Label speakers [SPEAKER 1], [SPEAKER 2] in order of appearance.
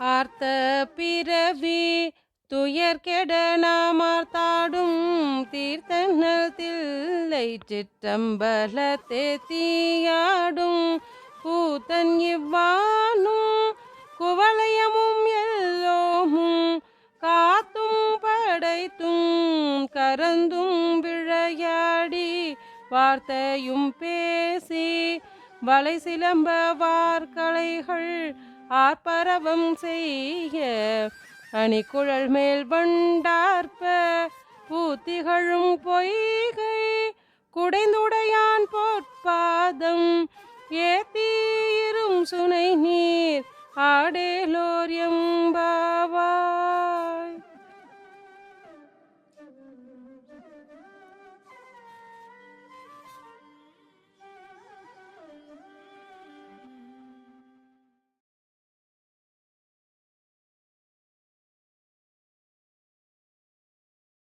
[SPEAKER 1] ஆர்த்த பிறவி துயர் கெட நாமார்த்தாடும் தீர்த்தனல் தில்லை சிற்றம்பலத்தே தீயாடும் கூத்தன் இவ்வானும் குவளையமும் எல்லோமும் காத்தும் படைத்தும் கரந்தும் விழையாடி வார்த்தையும் பேசி வலை சிலம்ப வார்கலைகள் ஆர்ப்பரவம் செய்ய அணிக்குழல் மேல் வண்டார்ப்ப. பூத்திகளும் பொய்கை. குடைந்துட